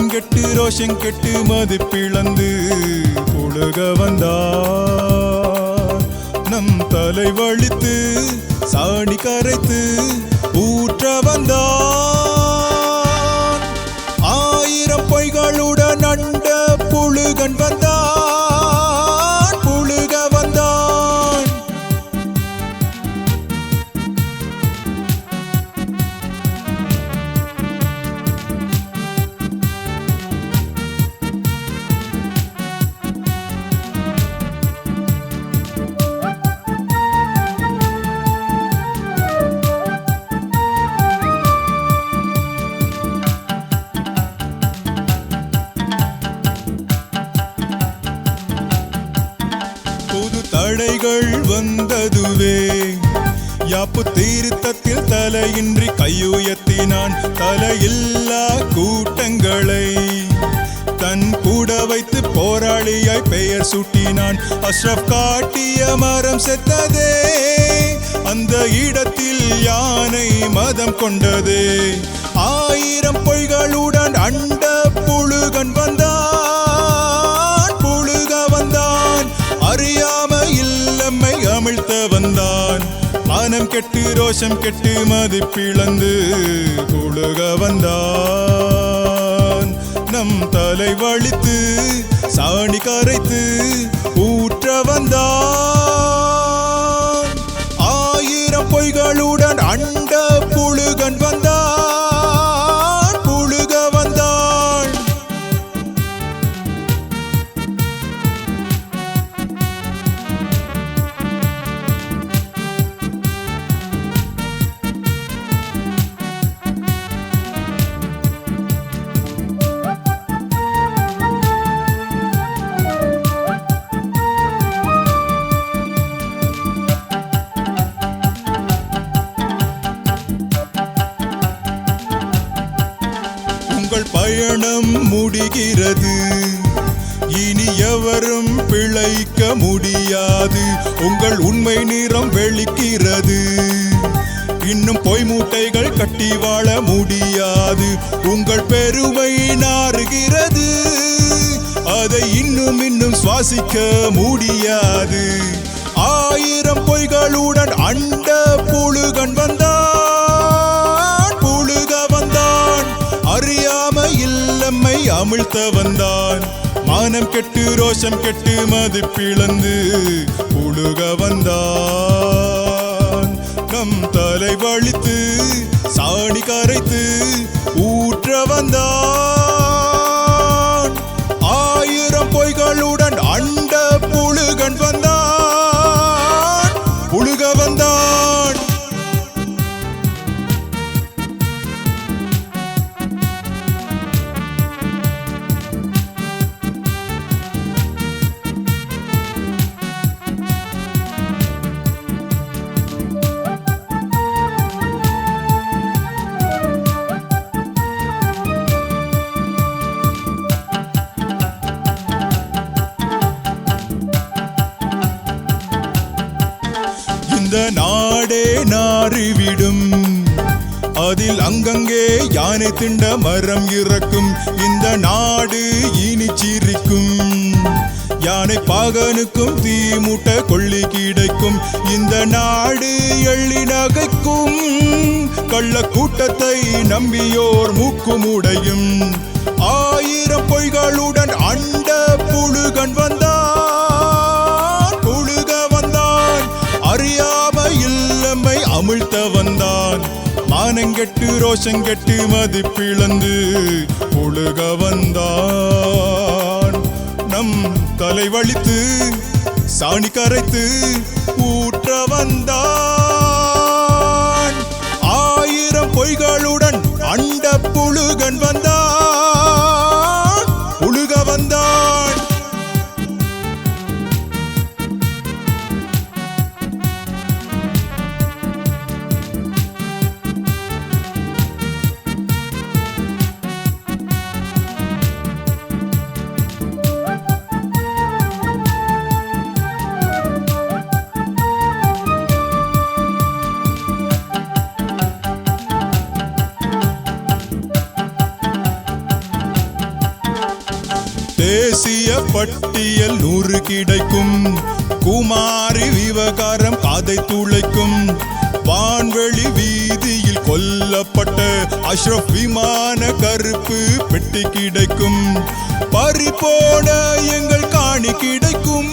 காலம் கெட்டு ரோஷம் கெட்டு மது பிளந்து புழுக வந்தார் நம் தலை வலித்து சாணி கரைத்து ஊற்ற வந்தான் ஆயிரம் பொய்களுடன் அண்ட புழுகன் வந்த. புது வந்ததுவே. யாப்பு தீர்த்தத்தில் தலையின்றி கையுயர்த்தினான் தலையில்லா கூட்டங்களை. தன் கூட வைத்து போராளியாய் பெயர் சூட்டினான். அஷ்ரப் காட்டிய மரம் செத்ததே. அந்த இடத்தில் யானை மதம் கொண்டதே. ஆயிரம் பொய்களுடன் அண்ட புழுகன் வந்தான். கெட்டு ரோஷம் கெட்டு மதிப்பிழந்து புழுக வந்தான். நம் தலை வலித்து சாணி கரைத்து ஊற்ற வந்தான். முடிகிறது. இனி எவரும் பிழைக்க முடியாது. உங்கள் உண்மை நிறம் வெளிக்கிறது. இன்னும் பொய் மூட்டைகள் கட்டி வாழ முடியாது. உங்கள் பெருமை நாறுகிறது. அதை இன்னும் இன்னும் சுவாசிக்க முடியாது. ஆயிரம் பொய்களுடன் அண்ட புழுகன் வந்த அமிழ்த்த வந்தான். மானம் கெட்டு ரோஷம் கெட்டு மதிப்பிழந்து புழுக வந்தான். நம் தலை வழித்து சாணி கரைத்து ஊற்ற வந்தான். இந்த நாடே நாறிவிடும். அதில் அங்கங்கே யானை திண்ட மரம் இறக்கும். இந்த நாடு இனி சிரிக்கும். யானை பாகனுக்கும் தீ மூட்ட கொள்ளி கிடைக்கும். இந்த நாடு எள்ளி நகைக்கும். கள்ள கூட்டத்தை நம்பியோர் மூக்குமுடையும் ஆயிரம் பொய்களுடன் அண்ட புழுகன் வந்த மானங்கெட்டு ரோஷங்கெட்டு மதிப்பிழந்து ஒழுக வந்தான். நம் தலை வலித்து சாணி கரைத்து ஊற்ற வந்தான். ஆயிரம் பொய்களுடன் அண்ட புழுகன் வந்தான் தேசிய பட்டியல் நூறு கிடைக்கும். குமாரி விவகாரம் காதை துளைக்கும். வான்வெளி வீதியில் கொல்லப்பட்ட அஷ்ரப் விமான கருப்பு பெட்டி கிடைக்கும். பறிபோன எங்கள் காணி கிடைக்கும்.